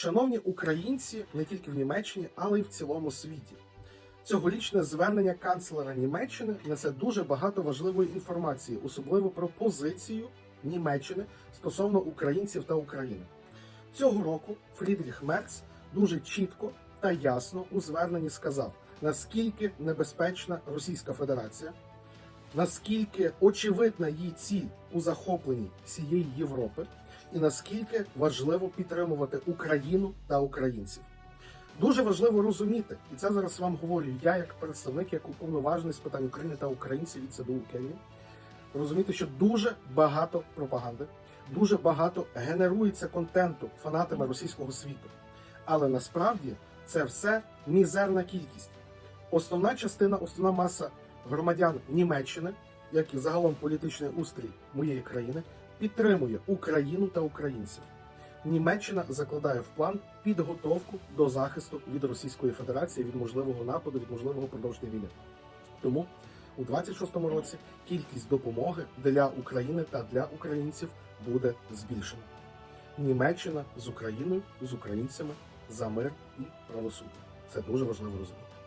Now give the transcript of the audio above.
Шановні українці, не тільки в Німеччині, але й в цілому світі. Цьогорічне звернення канцлера Німеччини несе дуже багато важливої інформації, особливо про позицію Німеччини стосовно українців та України. Цього року Фрідріх Мерц дуже чітко та ясно у зверненні сказав, наскільки небезпечна Російська Федерація, наскільки очевидна її ціль у захопленні всієї Європи, і наскільки важливо підтримувати Україну та українців. Дуже важливо розуміти, і це зараз вам говорю я, як представник, як уповноважений з питань України та українців від ЦДУ Києві, розуміти, що дуже багато пропаганди, дуже багато генерується контенту фанатами російського світу. Але насправді це все мізерна кількість. Основна частина, основна маса громадян Німеччини, як і загалом політичний устрій моєї країни, підтримує Україну та українців. Німеччина закладає в план підготовку до захисту від Російської Федерації від можливого нападу, від можливого продовження війни. Тому у 26-му році кількість допомоги для України та для українців буде збільшена. Німеччина з Україною, з українцями за мир і правосуддя. Це дуже важливо розуміти.